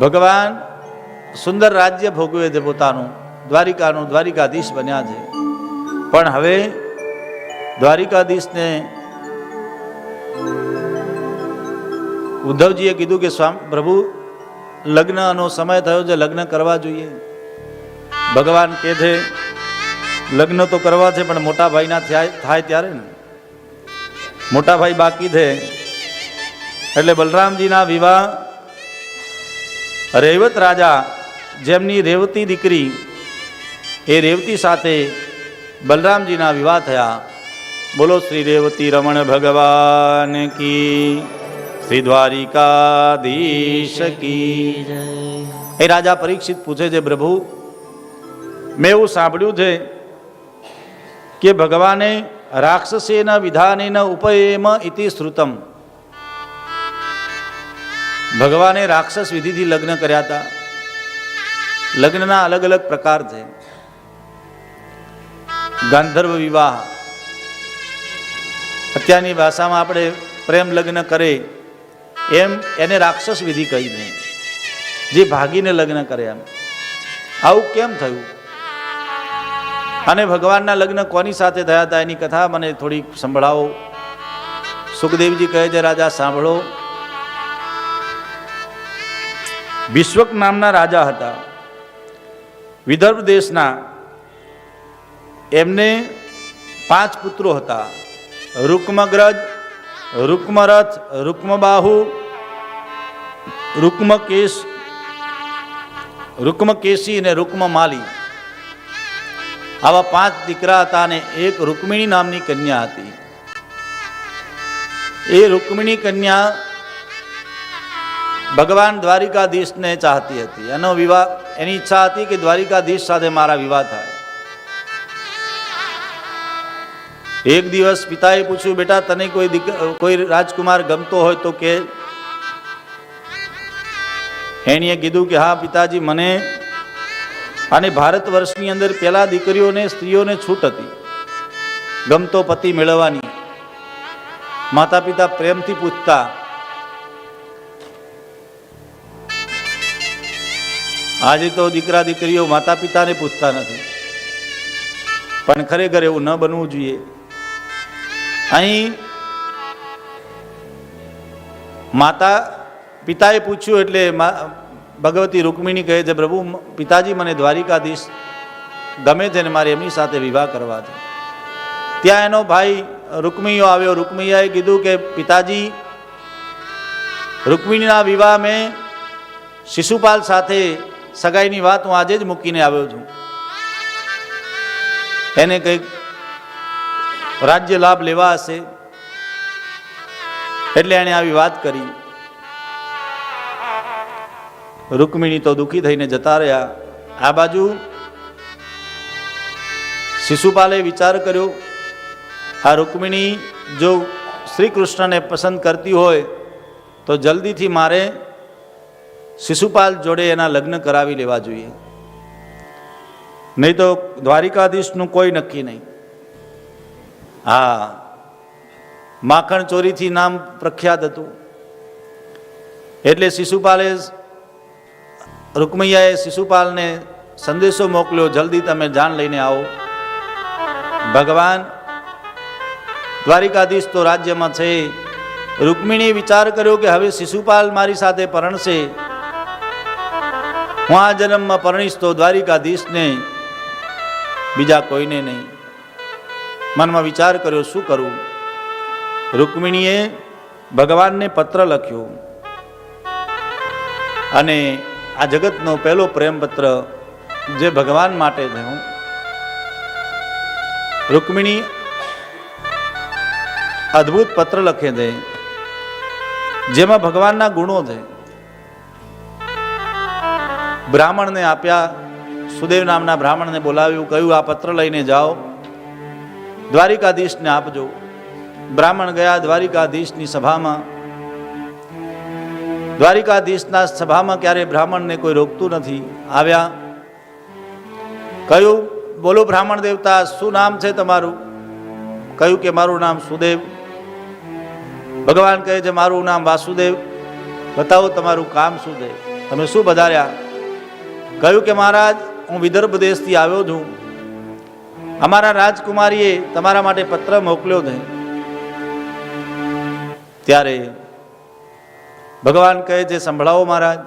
ભગવાન સુંદર રાજ્ય ભોગવે છે પોતાનું દ્વારિકાનું દ્વારિકાધીશ બન્યા છે. પણ હવે દ્વારિકાધીશને ઉદ્ધવજીએ કીધું કે સ્વામ, પ્રભુ, લગ્નનો સમય થયો છે, લગ્ન કરવા જોઈએ. ભગવાન કહે છે લગ્ન તો કરવા છે, પણ મોટા ભાઈના થાય થાય ત્યારે ને. મોટા ભાઈ બાકી છે એટલે બલરામજીના વિવાહ રેવત રાજા જેમની રેવતી દીકરી એ રેવતી સાથે બલરામજીના વિવાહ થયા. બોલો શ્રી રેવતી રમણ ભગવાન કી. શ્રી દ્વારિકાધીશ કી. એ રાજા પરીક્ષિત પૂછે છે, પ્રભુ, મેં એવું સાંભળ્યું છે કે ભગવાને રાક્ષસેન વિધાનેન ઉપયેમ ઇતિ શ્રુતમ ભગવાને રાક્ષસ વિધિથી લગ્ન કર્યા હતા. લગ્નના અલગ અલગ પ્રકાર છે. ગાંધર્વ વિવાહ. અત્યારની ભાષામાં આપણે પ્રેમ લગ્ન કરે એમ એને રાક્ષસ વિધિ કહી દે જે ભાગીને લગ્ન કરે એમ. આવું કેમ થયું? અને ભગવાનના લગ્ન કોની સાથે થયા હતા? એની કથા મને થોડી સંભળાવો. સુખદેવજી કહે છે, રાજા, સાંભળો. વિશ્વક નામના રાજા હતા. વિદર્ભ દેશના એમને પાંચ પુત્રો હતા. રૂકમગ્રજ, રૂકમરથ, રૂકમબાહુ, રૂકમકેશ, રૂકમકેશી અને રૂકમમાલી. આવા પાંચ દીકરા હતા અને એક રૂકમિણી નામની કન્યા હતી. એ રૂકમિણી કન્યા ભગવાન દ્વારિકાધીશને ચાહતી હતી. એનો વિવાહ, એની ઈચ્છા હતી કે દ્વારિકાધીશ સાથે મારા વિવાહ થાય. એક દિવસ પિતાએ પૂછ્યું, બેટા, તને કોઈ કોઈ રાજકુમાર ગમતો હોય તો કે? એણીએ કીધું કે, હા, પિતાજી, મને અને ભારત વર્ષની અંદર પહેલા દીકરીઓને, સ્ત્રીઓને છૂટ હતી. ગમતો પતિ મેળવવાની. માતા પિતા પ્રેમથી પૂછતા આજે તો દીકરા દીકરીઓ માતા પિતાને પૂછતા નથી. પણ ખરેખર એવું ન બનવું જોઈએ. અહીં માતા પિતાએ પૂછ્યું એટલે ભગવતી રૂકમિણી કહે છે, પ્રભુ, પિતાજી મને દ્વારિકાધીશ. ગમે છે ને મારે એમની સાથે વિવાહ કરવા છે ત્યાં એનો ભાઈ રૂકમિયો આવ્યો. રૂકમિયાએ કીધું કે, પિતાજી, રૂકમિણીના વિવાહ મેં શિશુપાલ સાથે સગાઈની વાત હું આજે જ મૂકીને આવ્યો છું. એને કંઈક રાજ્ય લાભ લેવા હશે એટલે એણે આવી વાત કરી. રૂકમિણી તો દુઃખી થઈને જતા રહ્યા. આ બાજુ શિશુપાલે વિચાર કર્યો, આ રૂકમિણી જો શ્રી કૃષ્ણને પસંદ કરતી હોય તો જલ્દીથી મારે શિશુપાલ જોડે એના લગ્ન કરાવી લેવા જોઈએ. નહીં તો દ્વારિકાધીશનું કોઈ નક્કી નહીં. હા, માખણ ચોરીથી નામ પ્રખ્યાત હતું. એટલે શિશુપાલે રૂકમૈયાએ શિશુપાલને સંદેશો મોકલ્યો, જલ્દી તમે જાણ લઈને આવો. ભગવાન, દ્વારિકાધીશ તો રાજ્યમાં છે. રૂકમિણીએ વિચાર કર્યો કે હવે શિશુપાલ મારી સાથે પરણશે. હું આ જન્મમાં પરણીશ તો દ્વારિકાધીશને, બીજા કોઈને નહીં. મનમાં વિચાર કર્યો, શું કરવું રૂકમિણીએ ભગવાનને પત્ર લખ્યો. અને આ જગતનો પહેલો પ્રેમ પત્ર જે ભગવાન માટે થયો. રૂકમિણી અદ્ભુત પત્ર લખે છે, જેમાં ભગવાનના ગુણો છે. બ્રાહ્મણને આપ્યા. સુદેવ નામના બ્રાહ્મણને બોલાવ્યું, કહ્યું, આ પત્ર લઈને જાઓ. દ્વારિકાધીશને આપજો. બ્રાહ્મણ ગયા દ્વારિકાધીશની સભામાં. દ્વારિકાધીશના સભામાં ક્યારે બ્રાહ્મણને કોઈ રોકતું નથી, આવ્યા. કહ્યું, બોલો બ્રાહ્મણ દેવતા, શું નામ છે તમારું? કહ્યું કે, મારું નામ સુદેવ. ભગવાન કહે છે, મારું નામ વાસુદેવ. બતાવો તમારું કામ શું છે? તમે શું વધાર્યા કહ્યું કે મહારાજ, હું વિદર્ભ દેશથી આવ્યો છું અમારા રાજકુમારીએ તમારા માટે પત્ર મોકલ્યો છે ત્યારે ભગવાન કહે છે, સંભળાવો મહારાજ.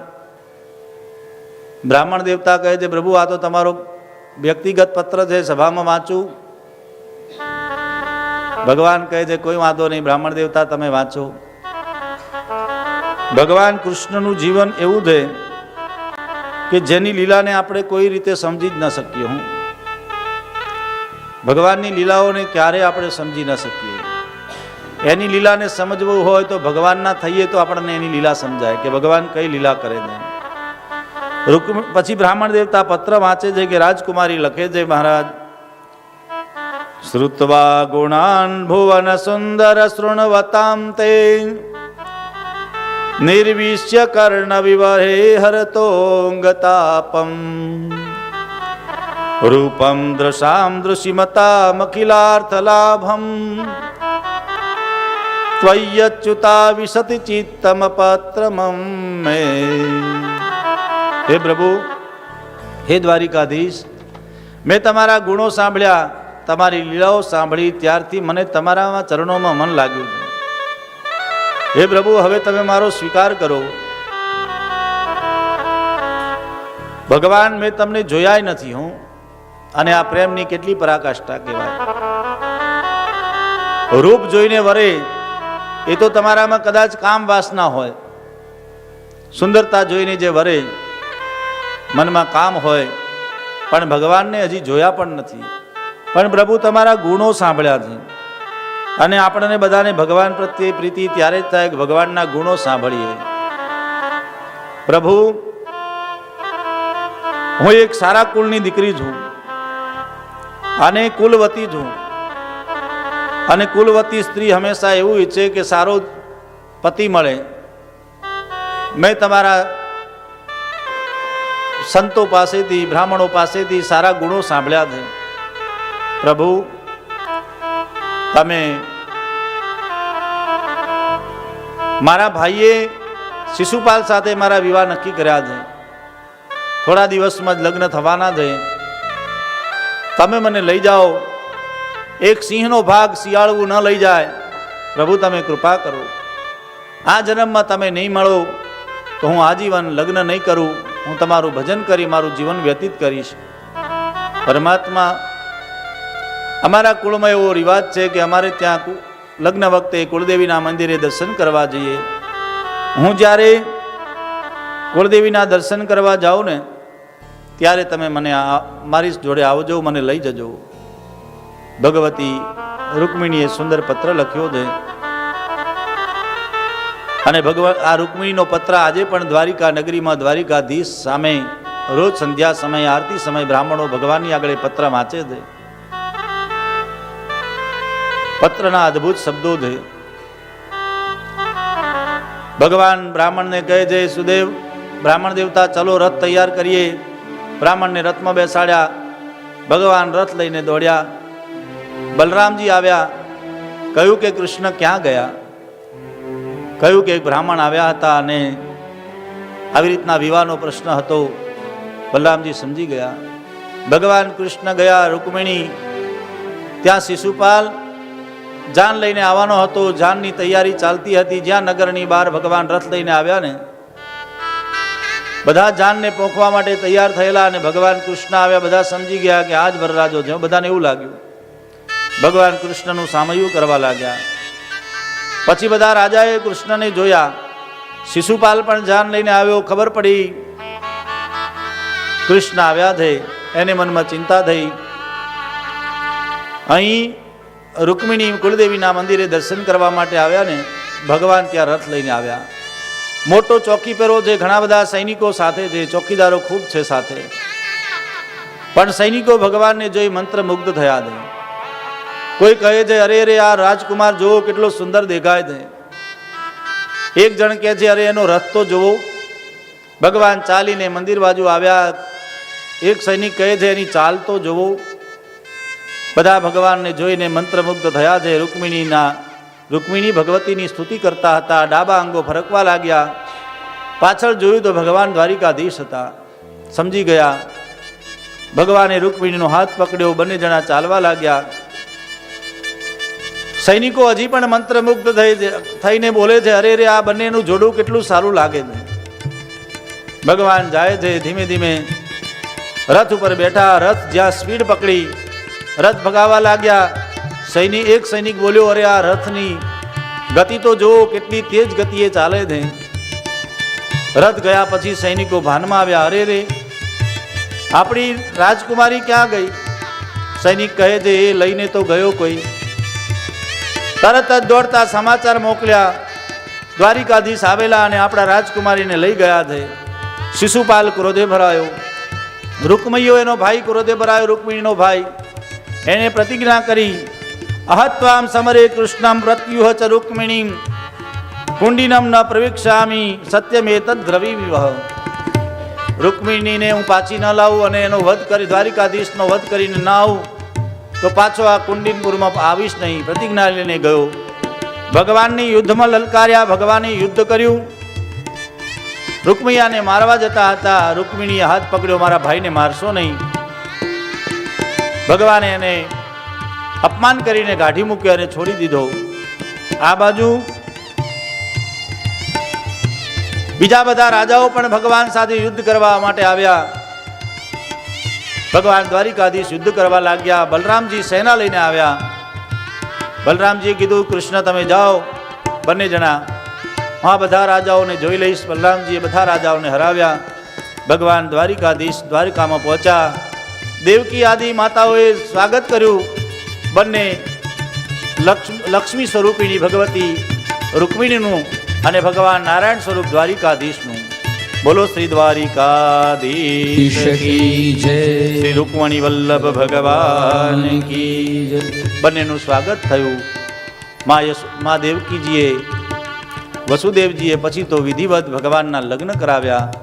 બ્રાહ્મણ દેવતા કહે છે, પ્રભુ, આ તો તમારો વ્યક્તિગત પત્ર છે, સભામાં વાંચું. ભગવાન કહે છે, કોઈ વાંધો નહીં, બ્રાહ્મણ દેવતા, તમે વાંચો. ભગવાન કૃષ્ણનું જીવન એવું છે કે જેની લીલાને આપણે કોઈ રીતે સમજી જ ન શકીએ હું. ભગવાનની લીલાઓને ક્યારે આપણે સમજી ન શકીએ. એની લીલાને સમજવું હોય તો ભગવાનના થઈએ તો આપણને એની લીલા સમજાય કે ભગવાન કઈ લીલા કરે છે. રૂકમ, પછી બ્રાહ્મણ દેવતા પત્ર વાંચે છે કે રાજકુમારી લખે છે મહારાજ. શ્રુત્વા ગુણાન ભુવન સુંદર શૃણવતામ તે. નિર્વિશ્ય કર્ણ વિવહે હરતોંગતાપમ રૂપમ દૃશામ દૃશિમતામખિલાર્થલાભમ ત્વયચ્યુતા વિશતિ ચિત્તમ પત્રમમ મે હે પ્રભુ હે દ્વારિકાધીશ મેં તમારા ગુણો સાંભળ્યા, તમારી લીલાઓ સાંભળી, ત્યારથી મને તમારા ચરણોમાં મન લાગ્યું. હે પ્રભુ, હવે તમે મારો સ્વીકાર કરો. ભગવાન, મેં તમને જોયા નથી હું, અને આ પ્રેમની કેટલી પરાકાષ્ઠા કહેવાય. રૂપ જોઈને વરે, એ તો તમારામાં કદાચ કામ વાસના હોય. સુંદરતા જોઈને જે વરે, મનમાં કામ હોય, પણ ભગવાનને હજી જોયા પણ નથી. પણ પ્રભુ, તમારા ગુણો સાંભળ્યા છે. અને આપણને બધાને ભગવાન પ્રત્યે પ્રીતિ, ત્યારે જ થાય ભગવાનના ગુણો સાંભળીએ. પ્રભુ, હું એક સારા કુળની દીકરી છું અને કુલવતી છું. અને કુલવતી સ્ત્રી હંમેશા એવું ઈચ્છે કે સારો પતિ મળે. મેં તમારા સંતો પાસેથી, બ્રાહ્મણો પાસેથી સારા ગુણો સાંભળ્યા છે. પ્રભુ તમે મારા ભાઈએ શિશુપાલ સાથે મારા વિવાહ નક્કી કર્યા છે. થોડા દિવસમાં જ લગ્ન થવાના છે. તમે મને લઈ જાઓ. એક સિંહનો ભાગ શિયાળવું ન લઈ જાય. પ્રભુ, તમે કૃપા કરો. આ જન્મમાં તમે નહીં મળો, તો હું આજીવન લગ્ન નહીં કરું. હું તમારું ભજન કરી, મારું જીવન વ્યતીત કરીશ. પરમાત્મા અમારા કુળમાં એવો રિવાજ છે કે અમારે ત્યાં લગ્ન વખતે કુળદેવીના મંદિરે દર્શન કરવા જઈએ. હું જ્યારે કુળદેવીના દર્શન કરવા જાઉં ને, ત્યારે તમે મને મારી જોડે આવજો, મને લઈ જજો. ભગવતી રૂકમિણીએ સુંદર પત્ર લખ્યો છે. અને ભગવાન આ રૂકમિણીનો પત્ર આજે પણ દ્વારિકા નગરીમાં દ્વારિકાધીશ સામે રોજ સંધ્યા સમયે, આરતી સમયે બ્રાહ્મણો ભગવાનની આગળ પત્ર વાંચે છે. પત્રના અદ્ભુત શબ્દો છે. ભગવાન બ્રાહ્મણને કહે છે, સુદેવ, બ્રાહ્મણ દેવતા, ચલો રથ તૈયાર કરીએ. બ્રાહ્મણને રથમાં બેસાડ્યા. ભગવાન રથ લઈને દોડ્યા. બલરામજી આવ્યા. કહ્યું કે કૃષ્ણ ક્યાં ગયા? કહ્યું કે બ્રાહ્મણ આવ્યા હતા અને આવી રીતના વિવાહનો પ્રશ્ન હતો. બલરામજી સમજી ગયા. ભગવાન કૃષ્ણ ગયા, રૂકમિણી, ત્યાં શિશુપાલ જાન લઈને આવવાનો હતો. જાનની તૈયારી ચાલતી હતી. જ્યાં નગરની બહાર ભગવાન રથ લઈને આવ્યા ને, બધા જાનને પોખવા માટે તૈયાર થયેલા અને ભગવાન કૃષ્ણ આવ્યા. બધા સમજી ગયા કે આજ વરરાજો છે. બધાને એવું લાગ્યું. ભગવાન કૃષ્ણનું સામયું કરવા લાગ્યા. પછી બધા રાજાએ કૃષ્ણને જોયા. શિશુપાલ પણ જાન લઈને આવ્યો. ખબર પડી, કૃષ્ણ આવ્યા છે. એને મનમાં ચિંતા થઈ. અહીં રૂકમિણી કુળદેવીના મંદિરે દર્શન કરવા માટે આવ્યા ને ભગવાન ત્યાં રથ લઈને આવ્યા. મોટો ચોકી પેરો જે ઘણા બધા સૈનિકો સાથે છે ચોકીદારો ખૂબ છે સાથે. પણ સૈનિકો ભગવાનને જોઈ મંત્રમુગ્ધ થયા છે કોઈ કહે છે, અરે અરે, આ રાજકુમાર જોવો કેટલો સુંદર દેખાય છે એક જણ કહે છે, અરે, એનો રથ તો જોવો ભગવાન ચાલીને મંદિર બાજુ આવ્યા. એક સૈનિક કહે છે, એની ચાલ તો જોવો બધા ભગવાનને જોઈને મંત્રમુગ્ધ થયા છે રૂકમિણીના, રૂકમિણી ભગવતીની સ્તુતિ કરતા હતા, ડાબા અંગો ફરકવા લાગ્યા. પાછળ જોયું તો ભગવાન દ્વારિકાધીશ હતા. સમજી ગયા. ભગવાને રૂકમિણીનો હાથ પકડ્યો, બંને જણા ચાલવા લાગ્યા. સૈનિકો હજી પણ મંત્રમુગ્ધ થઈ થઈને બોલે છે, અરે રે આ બંનેનું જોડું કેટલું સારું લાગે છે. ભગવાન જાય છે, ધીમે ધીમે રથ ઉપર બેઠા, રથ જ્યાં સ્પીડ પકડી રથ ભગાવા લાગ્યા. સૈનિક એક સૈનિક બોલ્યો, અરે આ રથની ગતિ તો જુઓ, કેટલી તેજ ગતિએ ચાલે છે. રથ ગયા પછી સૈનિકો ભાનમાં આવ્યા, અરે રે, આપણી રાજકુમારી ક્યાં ગઈ? સૈનિક કહે છે, એ લઈને તો ગયો કોઈ. તરત જ દોડતા સમાચાર મોકલ્યા. દ્વારિકાધીશ આવેલા અને આપણા રાજકુમારીને લઈ ગયા છે. શિશુપાલ ક્રોધે ભરાયો. રૂકમૈયો એનો ભાઈ ક્રોધે ભરાયો, રૂકમિણીનો ભાઈ. એણે પ્રતિજ્ઞા કરી, અહત્વામ સમરે કૃષ્ણમ પ્રત્યુહ ચ રૂકમિણીમ, કુંડિનમ ન પ્રવિક્ષામી સત્યમેતદ દ્રવી વિવાહ. રૂકમિણીને હું પાછી ન લાવું અને એનો વધ કરી, દ્વારિકાધીશનો વધ કરીને ના આવું, તો પાછો આ કુંડિનપુરમાં આવીશ નહીં, પ્રતિજ્ઞા લઈને ગયો. ભગવાનની યુદ્ધમાં લલકાર્યા, ભગવાને યુદ્ધ કર્યું. રૂકમૈયાને મારવા જતા હતા, રૂકમિણીએ હાથ પકડ્યો, મારા ભાઈને મારશો નહીં. ભગવાને એને અપમાન કરીને કાઢી મૂક્યો અને છોડી દીધો. આ બાજુ બીજા બધા રાજાઓ પણ ભગવાન સાથે યુદ્ધ કરવા માટે આવ્યા. ભગવાન દ્વારિકાધીશ યુદ્ધ કરવા લાગ્યા. બલરામજી સેના લઈને આવ્યા. બલરામજીએ કીધું, કૃષ્ણ, તમે જાઓ, બંને જણા. હું બધા રાજાઓને જોઈ લઈશ. બલરામજીએ બધા રાજાઓને હરાવ્યા. ભગવાન દ્વારિકાધીશ દ્વારિકામાં પહોંચ્યા. દેવકી આદિ માતાઓએ સ્વાગત કર્યું. બંને લક્ષ્મ લક્ષ્મી સ્વરૂપિણી ભગવતી રૂકમિણીનું અને ભગવાન નારાયણ સ્વરૂપ દ્વારિકાધીશનું. બોલો શ્રી દ્વારિકાધીશ શ્રી રૂકમણી વલ્લભ ભગવાન કી બંનેનું સ્વાગત થયું. મા યશ મા દેવકીજીએ વસુદેવજીએ પછી તો વિધિવત ભગવાનના લગ્ન કરાવ્યા.